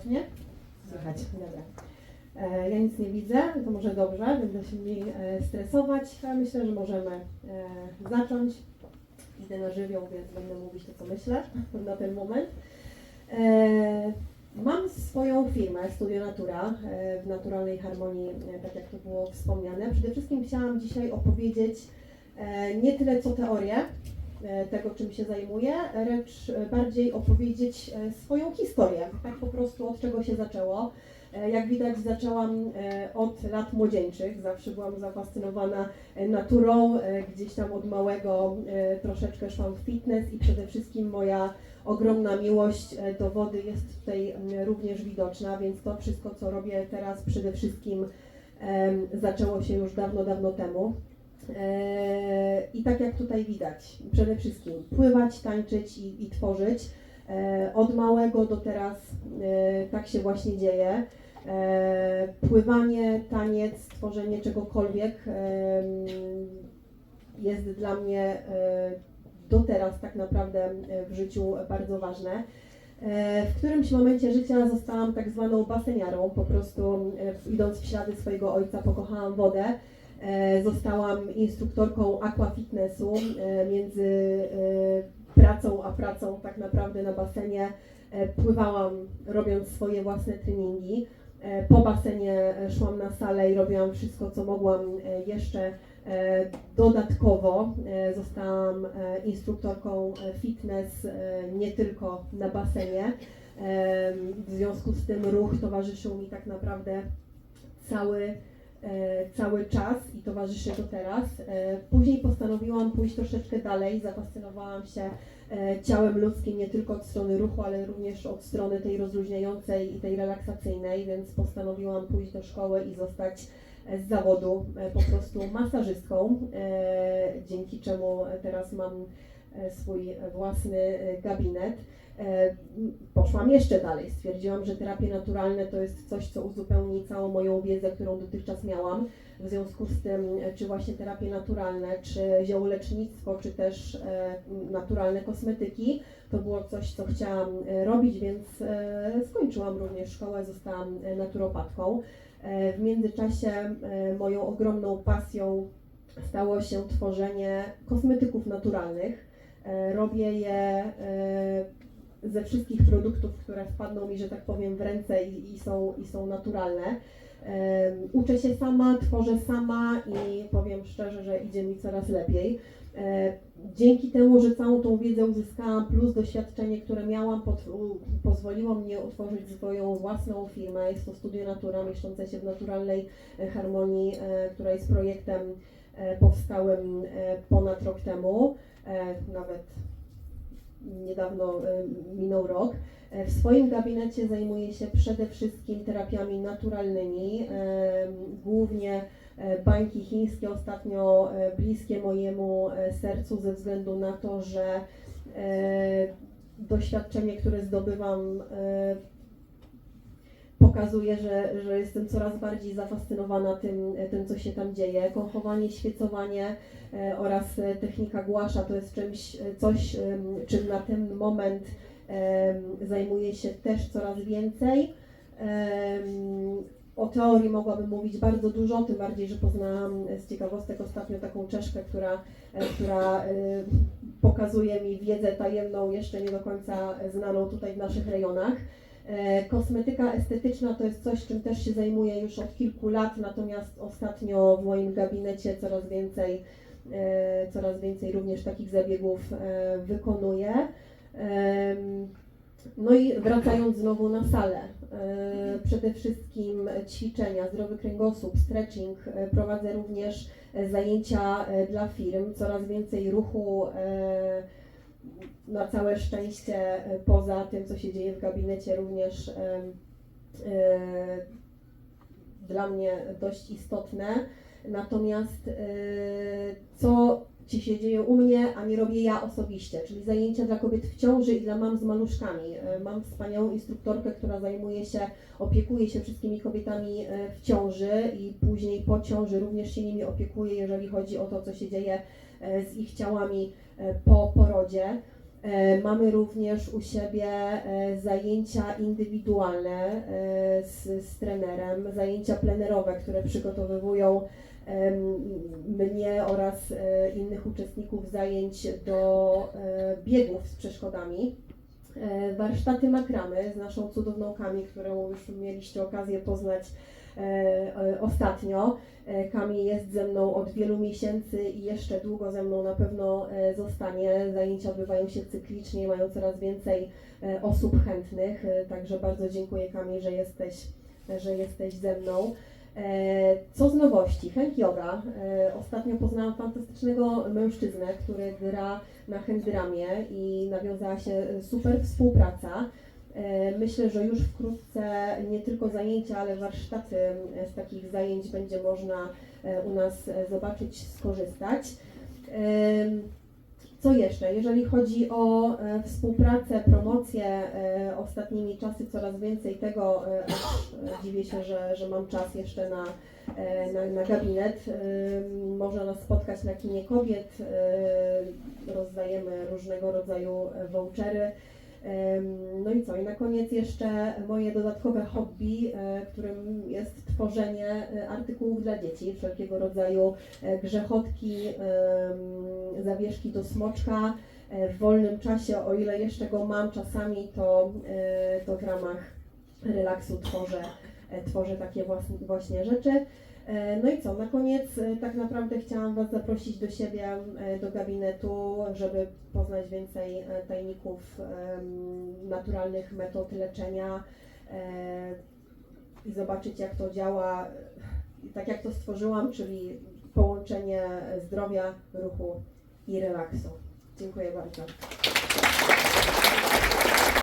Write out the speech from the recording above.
Słychać mnie? Słychać, dobra. E, Ja nic nie widzę, to może dobrze, będę się mniej e, stresować. Myślę, że możemy e, zacząć. Idę na żywioł, więc będę mówić to, co myślę na ten moment. Mam swoją firmę Studio Natura w naturalnej harmonii, tak jak to było wspomniane. Przede wszystkim chciałam dzisiaj opowiedzieć nie tyle co teorię tego, czym się zajmuję, lecz e, bardziej opowiedzieć e, swoją historię, tak po prostu od czego się zaczęło. E, Jak widać, zaczęłam e, od lat młodzieńczych. Zawsze byłam zafascynowana e, naturą. e, Gdzieś tam od małego e, troszeczkę szłam w fitness i przede wszystkim moja ogromna miłość e, do wody jest tutaj również widoczna, więc to wszystko, co robię teraz, przede wszystkim zaczęło się już dawno, dawno temu. E, I tak jak tutaj widać, przede wszystkim pływać, tańczyć i, i tworzyć. E, Od małego do teraz e, tak się właśnie dzieje. Pływanie, taniec, tworzenie czegokolwiek jest dla mnie do teraz tak naprawdę e, w życiu bardzo ważne. W którymś momencie życia zostałam tak zwaną baseniarą, po prostu e, idąc w ślady swojego ojca pokochałam wodę. E, Zostałam instruktorką aquafitnessu e, między e, pracą a pracą tak naprawdę na basenie. Pływałam robiąc swoje własne treningi. Po basenie szłam na salę i robiłam wszystko, co mogłam jeszcze Dodatkowo zostałam instruktorką fitness nie tylko na basenie. W związku z tym ruch towarzyszył mi tak naprawdę cały, cały czas i towarzyszy do teraz. E, Później postanowiłam pójść troszeczkę dalej. Zafascynowałam się e, ciałem ludzkim nie tylko od strony ruchu, ale również od strony tej rozluźniającej i tej relaksacyjnej, więc postanowiłam pójść do szkoły i zostać e, z zawodu e, po prostu masażystką, e, dzięki czemu teraz mam e, swój własny e, gabinet. E, Poszłam jeszcze dalej. Stwierdziłam, że terapie naturalne to jest coś, co uzupełni całą moją wiedzę, którą dotychczas miałam. W związku z tym, e, czy właśnie terapie naturalne, czy ziołolecznictwo, czy też e, naturalne kosmetyki, to było coś, co chciałam e, robić, więc e, skończyłam również szkołę, zostałam e, naturopatką. E, W międzyczasie e, moją ogromną pasją stało się tworzenie kosmetyków naturalnych. E, Robię je e, ze wszystkich produktów, które wpadną mi, że tak powiem, w ręce i, i, są, i są naturalne. E, Uczę się sama, tworzę sama i powiem szczerze, że idzie mi coraz lepiej. Dzięki temu, że całą tą wiedzę uzyskałam, plus doświadczenie, które miałam, pozwoliło mnie utworzyć swoją własną firmę. Jest to Studio Natura, mieszczące się w naturalnej harmonii, która jest projektem powstałym e, ponad rok temu, e, nawet niedawno e, minął rok. E, W swoim gabinecie zajmuję się przede wszystkim terapiami naturalnymi, e, głównie e, bańki chińskie, ostatnio e, bliskie mojemu e, sercu ze względu na to, że e, doświadczenie, które zdobywam, e, pokazuje, że, że jestem coraz bardziej zafascynowana tym, tym, co się tam dzieje. Kąchowanie, świecowanie e, oraz e, technika głasza to jest czymś, e, coś, czym na ten moment em, zajmuję się też coraz więcej. O teorii mogłabym mówić bardzo dużo, tym bardziej, że poznałam z ciekawostek ostatnio taką Czeszkę, która, która pokazuje mi wiedzę tajemną, jeszcze nie do końca znaną tutaj w naszych rejonach. E, Kosmetyka estetyczna to jest coś, czym też się zajmuję już od kilku lat, natomiast ostatnio w moim gabinecie coraz więcej, e, coraz więcej również takich zabiegów e, wykonuję. No i wracając znowu na salę, przede wszystkim ćwiczenia, zdrowy kręgosłup, stretching, prowadzę również zajęcia dla firm, coraz więcej ruchu na całe szczęście e, poza tym, co się dzieje w gabinecie również e, dla mnie dość istotne. Natomiast e, co ci się dzieje u mnie, a nie robię ja osobiście, czyli zajęcia dla kobiet w ciąży i dla mam z maluszkami. E, Mam wspaniałą instruktorkę, która zajmuje się, opiekuje się wszystkimi kobietami e, w ciąży i później po ciąży również się nimi opiekuje, jeżeli chodzi o to, co się dzieje e, z ich ciałami po porodzie. Mamy również u siebie zajęcia indywidualne z, z trenerem, zajęcia plenerowe, które przygotowywują em, mnie oraz e, innych uczestników zajęć do e, biegów z przeszkodami. E, Warsztaty makramy z naszą cudowną Kami, którą już mieliście okazję poznać ostatnio. Kami jest ze mną od wielu miesięcy i jeszcze długo ze mną na pewno zostanie. Zajęcia odbywają się cyklicznie, mają coraz więcej osób chętnych, także bardzo dziękuję Kami, że jesteś, że jesteś ze mną. E, Co z nowości? Hank Yoga. E, Ostatnio poznałam fantastycznego mężczyznę, który gra na handdramie i nawiązała się super współpraca. E, Myślę, że już wkrótce nie tylko zajęcia, ale warsztaty z takich zajęć będzie można u nas zobaczyć, skorzystać. Co jeszcze? Jeżeli chodzi o e, współpracę, promocję, e, ostatnimi czasy coraz więcej tego, e, dziwię się, że, że mam czas jeszcze na, na, na gabinet. Można nas spotkać na kinie kobiet, rozdajemy różnego rodzaju vouchery. No i co? I na koniec jeszcze moje dodatkowe hobby, e, którym jest tworzenie e, artykułów dla dzieci, wszelkiego rodzaju e, grzechotki, zawieszki do smoczka. W wolnym czasie, o ile jeszcze go mam czasami, to, to w ramach relaksu tworzę, tworzę takie właśnie rzeczy. E, No i co, na koniec e, tak naprawdę chciałam Was zaprosić do siebie, e, do gabinetu, żeby poznać więcej e, tajników naturalnych metod leczenia e, i zobaczyć jak to działa, e, tak jak to stworzyłam, czyli połączenie zdrowia, ruchu i relaksu. Dziękuję bardzo.